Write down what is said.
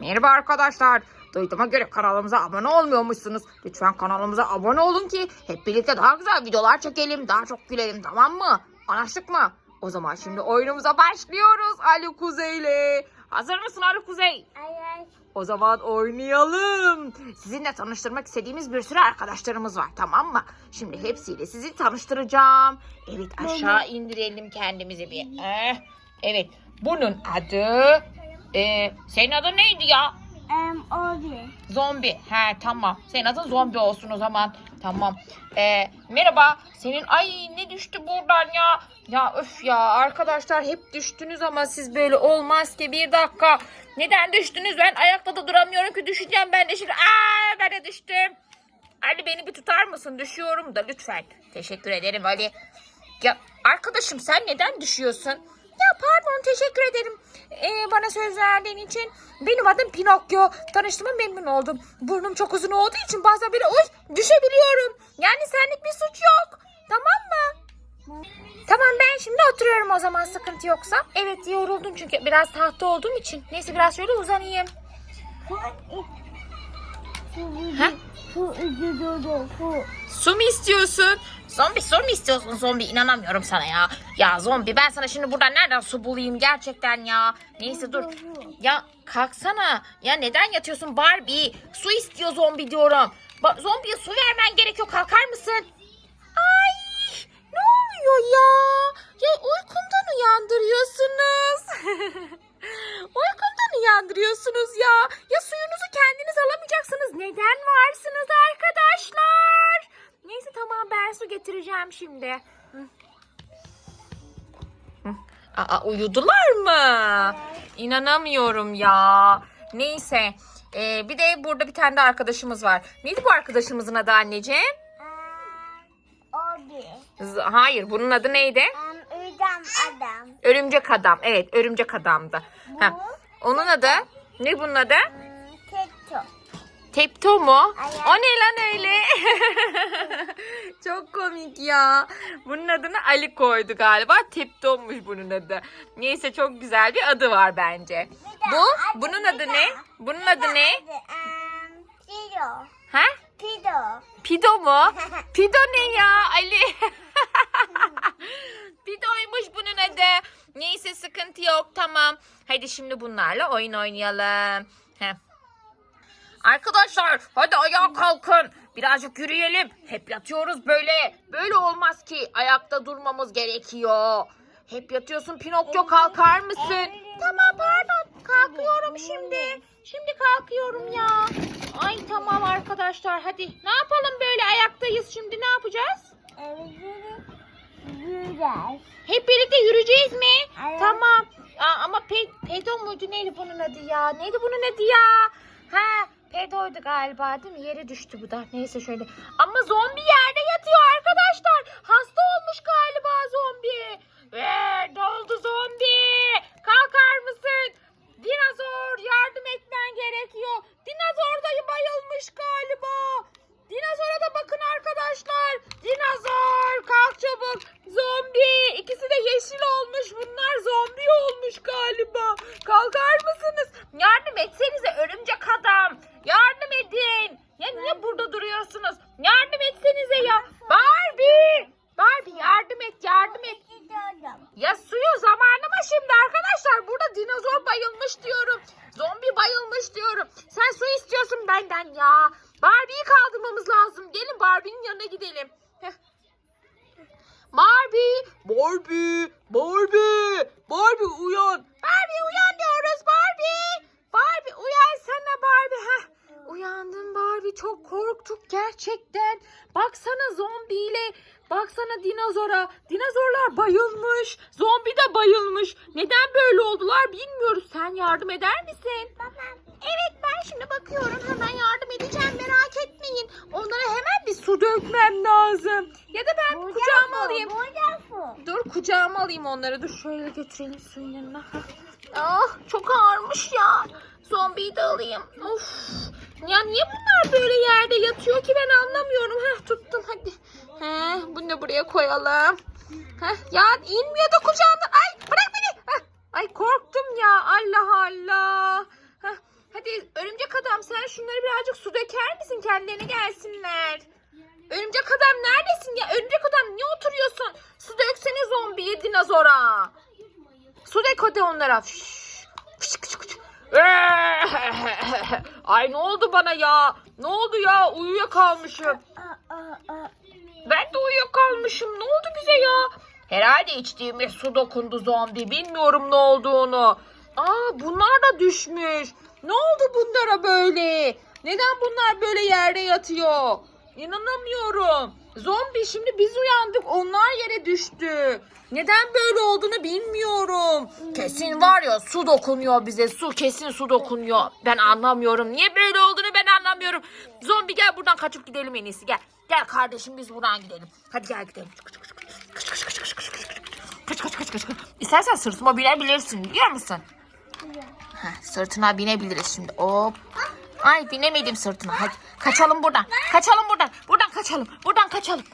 Merhaba arkadaşlar. Duyduğuma göre kanalımıza abone olmuyormuşsunuz. Lütfen kanalımıza abone olun ki hep birlikte daha güzel videolar çekelim. Daha çok gülelim tamam mı? Anlaştık mı? O zaman şimdi oyunumuza başlıyoruz Ali Kuzey ile. Hazır mısın Ali Kuzey? Evet. O zaman oynayalım. Sizinle tanıştırmak istediğimiz bir sürü arkadaşlarımız var tamam mı? Şimdi hepsiyle sizi tanıştıracağım. Evet aşağı indirelim kendimizi bir. Eh, evet bunun adı... eh, senin adın neydi ya? Em Odi. Zombi. He tamam. Senin adın zombi olsun o zaman. Tamam. Ee, merhaba. Senin ay ne düştü buradan ya? Ya öf ya arkadaşlar hep düştünüz ama siz böyle olmaz ki. Bir dakika. Neden düştünüz? Ben ayakta da duramıyorum ki düşeceğim ben de şimdi. Aa ben de düştüm. Ali beni bir tutar mısın? Düşüyorum da lütfen. Teşekkür ederim Ali. Ya arkadaşım sen neden düşüyorsun? Ya pardon teşekkür ederim ee, bana söz verdiğin için. Benim adım Pinokyo. Tanıştığıma memnun oldum. Burnum çok uzun olduğu için bazen böyle oy düşebiliyorum. Yani senlik bir suç yok. Tamam mı? Tamam ben şimdi oturuyorum o zaman sıkıntı yoksa. Evet yoruldum çünkü biraz tahta olduğum için. Neyse biraz şöyle uzanayım. Ha? Ucudu fu. Su mu istiyorsun? Zombi su mu istiyorsun zombi? İnanamıyorum sana ya. Ya zombi ben sana şimdi buradan nereden su bulayım gerçekten ya. Neyse dur. Ya kalksana. Ya neden yatıyorsun Barbie? Su istiyor zombi diyorum. Ba- zombiye su vermen gerekiyor. Kalkar mısın? Ay ne oluyor ya? Ya uykumdan uyandırıyorsunuz. uykumdan uyandırıyorsunuz ya. Ya suyunuzu kendiniz alamayacaksınız. Neden varsınız arkadaşlar? Neyse tamam ben su getireceğim şimdi. Hı. Hı. Aa uyudular mı? İnanamıyorum ya. Neyse. Ee, bir de burada bir tane de arkadaşımız var. Neydi bu arkadaşımızın adı anneciğim? Odi. Z- Hayır bunun adı neydi? Em Üdem adam. Örümcek adam. Evet örümcek adamdı. Ha. Onun adı? Ne bunun adı? Teto. Tepto mu? Evet. O ne lan öyle? Çok komik ya. Bunun adını Ali koydu galiba. Tepto'muş bunun adı. Neyse çok güzel bir adı var bence. Bu? Bunun adı ne? Bunun adı ne? Pido. Ha? Pido. Pido mu? Pido ne ya Ali? Pido'ymuş bunun adı. Neyse sıkıntı yok tamam. Hadi şimdi bunlarla oyun oynayalım. Heh. Arkadaşlar hadi ayağa kalkın. Birazcık yürüyelim. Hep yatıyoruz böyle. Böyle olmaz ki. Ayakta durmamız gerekiyor. Hep yatıyorsun Pinokyo kalkar mısın? Tamam pardon. Kalkıyorum şimdi. Şimdi kalkıyorum ya. Ay tamam arkadaşlar hadi. Ne yapalım böyle ayaktayız şimdi ne yapacağız? Evet. Güzel. Hep birlikte yürüyeceğiz mi? Evet. Tamam. Aa, ama pe pedo muydu neydi bunun adı ya? Neydi bunun adı ya? Ha pedoydu galiba değil mi? Yere düştü bu da. Neyse şöyle. Ama zombi yerde yatıyor arkadaşlar. Hasta olmuş galiba zombi. Ee, ne oldu zombi? Kalkar mısın? Dinozor yardım etmen gerekiyor. Dinozor da bayılmış galiba. Dinozora da bakın arkadaşlar. Dinozor kalk çabuk. Zombi. İkisi de yeşil olmuş. Bunlar zombi olmuş galiba. Kalkar mısınız? Yardım etsenize örümcek adam. Yardım edin. Ya niye burada duruyorsunuz? Yardım etsenize ya. Barbie. Barbie yardım et yardım et. Ya suyu zamanı mı şimdi arkadaşlar? Burada dinozor bayılmış diyorum. Zombi bayılmış diyorum. Sen su istiyorsun benden ya. Barbie'yi kaldırmamız lazım. Gelin Barbie'nin yanına gidelim. Barbie, Barbie, Barbie, Barbie uyan. Barbie uyan diyoruz Barbie. Barbie uyansana Barbie. Heh. Uyandın Barbie çok korktuk gerçekten. Baksana zombiyle baksana dinozora. Dinozorlar bayılmış. Zombi de bayılmış. Neden böyle oldular bilmiyoruz. Sen yardım eder misin? Tamam. Evet ben şimdi bakıyorum hemen yardım edeceğim merak etmeyin. Onlara hemen bir su dökmem lazım. Ya da ben Burada kucağıma fu, alayım. Burada fu. Dur kucağıma alayım onları. Dur şöyle götürelim suyun yanına. Ah çok ağırmış ya. Zombiyi de alayım. Of. Ya niye bunlar böyle yerde yatıyor ki ben anlamıyorum. Heh tuttum hadi. Heh, bunu da buraya koyalım. Heh, ya inmiyor da kucağından. Ay bırak beni. Heh, ay korktum ya Allah Allah. Heh, hadi adam sen şunları birazcık su döker misin? Kendilerine gelsinler. Örümcek adam neredesin ya? Örümcek adam niye oturuyorsun? Su döksene zombiye dinozora. Su dök hadi onlara. Ay ne oldu bana ya? Ne oldu ya? Uyuyakalmışım. Ben de uyuyakalmışım. Ne oldu bize ya? Herhalde içtiğimiz su dokundu zombi. Bilmiyorum ne olduğunu. Aa bunlar da düşmüş. Ne oldu bunlara böyle? Neden bunlar böyle yerde yatıyor? İnanamıyorum. Zombi şimdi biz uyandık onlar yere düştü. Neden böyle olduğunu bilmiyorum. Kesin var ya su dokunuyor bize. Su kesin su dokunuyor. Ben anlamıyorum. Niye böyle olduğunu ben anlamıyorum. Zombi gel buradan kaçıp gidelim en iyisi gel. Gel kardeşim biz buradan gidelim. Hadi gel gidelim. Kıç kıç. Kıç kıç kıç kıç kıç kıç. Kıç kıç kıç kıç kıç. İstersen sırtıma binebilirsin biliyor musun? Heh, sırtına binebiliriz şimdi. Hop. Ay binemedim sırtına. Hadi kaçalım buradan. Kaçalım buradan. Buradan kaçalım. Buradan kaçalım.